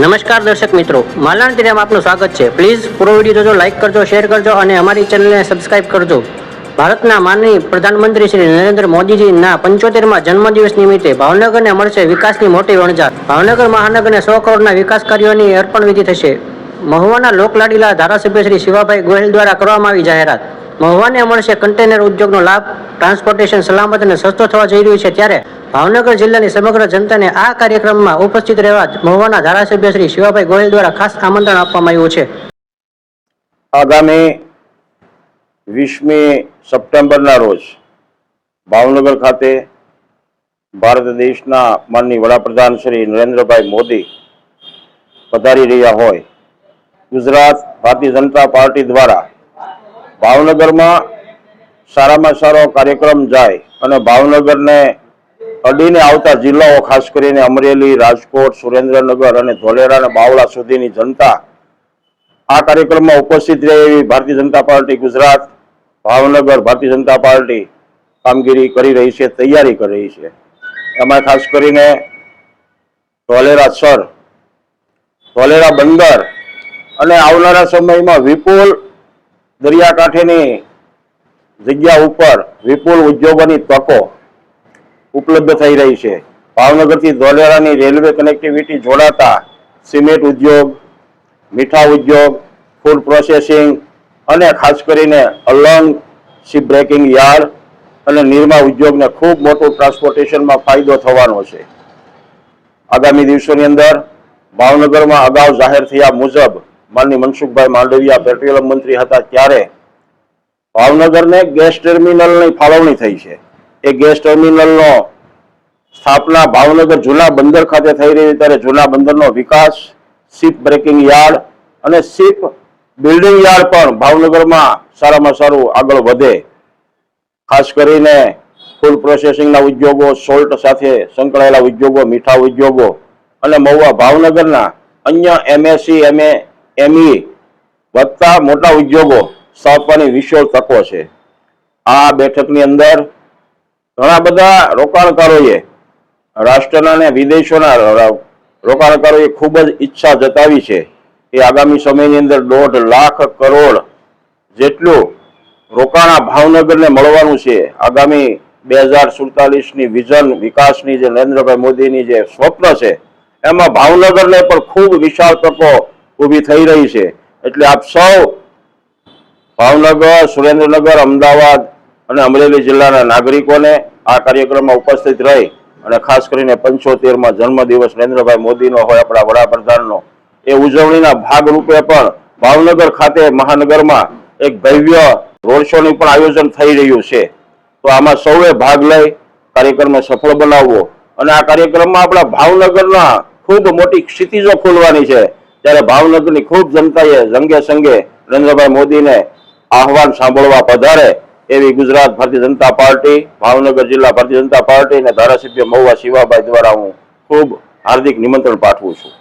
નમસ્કાર દર્શક મિત્રો, માલાણ તિરામ આપનું સ્વાગત છે. પ્લીઝ પૂરો વીડિયો જોજો લાઇક કરજો શેર કરજો અને અમારી ચેનલને સબસ્ક્રાઇબ કરજો. ભારતના માનનીય પ્રધાનમંત્રી શ્રી નરેન્દ્ર મોદીજીના પંચોતેરમાં જન્મદિવસ નિમિત્તે ભાવનગરને મળશે વિકાસની મોટી વણઝાર. ભાવનગર મહાનગરને સો કરોડના વિકાસ કાર્યોની અર્પણ વિધિ થશે. મહુવાના લોકલાડીલા ધારાસભ્ય શ્રી શિવાભાઈ ગોહિલ દ્વારા કરવામાં આવી જાહેરાત. મહુવાને મળશે કન્ટેનર ઉદ્યોગનો લાભ ટ્રાન્સપોર્ટેશન સલામત અને સસ્તો થવા જઈ રહ્યું છે ત્યારે ભાવનગર જિલ્લાની સમગ્ર જનતાને આ કાર્યક્રમમાં ઉપસ્થિત રહેવા મહુવાના ધારાસભ્ય શ્રી શિવાભાઈ ગોહિલ દ્વારા ખાસ આમંત્રણ આપવામાં આવ્યું છે. આગામી વીસમી સપ્ટેમ્બરના રોજ ભાવનગર ખાતે ભારત દેશના માનની વડાપ્રધાન શ્રી નરેન્દ્રભાઈ મોદી પધારી રહ્યા હોય. ગુજરાત ભારતીય જનતા પાર્ટી દ્વારા ભાવનગરમાં સારામાં સારો કાર્યક્રમ જાય અને ભાવનગરને અડીને આવતા જિલ્લાઓ, ખાસ કરીને અમરેલી, રાજકોટ, સુરેન્દ્રનગર અને ધોલેરા અને બાવળા સુધીની જનતા આ કાર્યક્રમમાં ઉપસ્થિત રહે એવી ભારતીય જનતા પાર્ટી ગુજરાત, ભાવનગર ભારતીય જનતા પાર્ટી કામગીરી કરી રહી છે, તૈયારી કરી રહી છે. એમાં ખાસ કરીને ધોલેરા સર, ધોલેરા બંદર અને આવનારા સમયમાં વિપુલ દરિયાકાંઠેની જગ્યા ઉપર વિપુલ ઉદ્યોગોની તકો ઉપલબ્ધ થઈ રહી છે. ભાવનગરથી ધોલેરાની રેલવે કનેક્ટિવિટી જોડાતા સિમેન્ટ ઉદ્યોગ, મીઠા ઉદ્યોગ ફૂડ પ્રોસેસિંગ અને ખાસ કરીને અલંગ શિપ બ્રેકિંગ યાર્ડ અને નિર્મા ઉદ્યોગને ખૂબ મોટું ટ્રાન્સપોર્ટેશનમાં ફાયદો થવાનો છે. આગામી દિવસોની અંદર ભાવનગરમાં અગાઉ જાહેર થયા મુજબ માનની મનસુખભાઈ માંડવિયા પેટ્રોલિયમ મંત્રી હતા ત્યારે ભાવનગરને ગેસ ટર્મિનલની ફાળવણી થઈ છે. એ ગેસ ટર્મિનલનો સ્થાપના ભાવનગર જૂના બંદર ખાતે થઈ રહી ત્યારે જૂના બંદરનો વિકાસ શિપ બ્રેકિંગ યાર્ડ અને શિપ બિલ્ડિંગ યાર્ડ પણ ભાવનગરમાં સારામાં સારું આગળ વધે. ખાસ કરીને ફૂડ પ્રોસેસિંગના ઉદ્યોગો, સોલ્ટ સાથે સંકળાયેલા ઉદ્યોગો, મીઠા ઉદ્યોગો અને મહુવા ભાવનગરના અન્ય એમએસસી એમએ એમઈ વધતા મોટા ઉદ્યોગો સ્થાપવાની વિશાળ તકો છે. આ બેઠકની અંદર ઘણા બધા રોકાણકારોએ રાષ્ટ્રના અને વિદેશોના રોકાણકારોએ ખૂબ જ ઈચ્છા જતાવી છે કે આગામી સમયની અંદર દોઢ લાખ કરોડ જેટલું રોકાણ ભાવનગરને મળવાનું છે. આગામી બે હજાર સુડતાલીસની વિઝન વિકાસની જે નરેન્દ્રભાઈ મોદીની જે સ્વપ્ન છે, એમાં ભાવનગરને પણ ખૂબ વિશાળ તકો ઊભી થઈ રહી છે. એટલે આપ સૌ ભાવનગર, સુરેન્દ્રનગર, અમદાવાદ અને અમરેલી જિલ્લાના નાગરિકોને આ કાર્યક્રમમાં ઉપસ્થિત રહી અને ખાસ કરીને પંચોતેરમાં જન્મદિવસ નરેન્દ્રભાઈ મોદીનો હોય આપણા વડાપ્રધાનનો, એ ઉજવણીના ભાગરૂપે પણ ભાવનગર ખાતે મહાનગરમાં એક ભવ્ય રોડ શોનું પણ આયોજન થઈ રહ્યું છે. તો આમાં સૌએ ભાગ લઈ કાર્યક્રમને સફળ બનાવવો અને આ કાર્યક્રમમાં આપણા ભાવનગરના ખૂબ મોટી ક્ષિતિજો ખોલવાની છે. ત્યારે ભાવનગરની ખૂબ જનતાએ રંગે સંગે નરેન્દ્રભાઈ મોદીને આહવાન સાંભળવા પધારે એવી ગુજરાત ભારતીય જનતા પાર્ટી, ભાવનગર જિલ્લા ભારતીય જનતા પાર્ટી અને ધારાસભ્ય મહુવા શિવાભાઈ દ્વારા હું ખૂબ હાર્દિક નિમંત્રણ પાઠવું છું.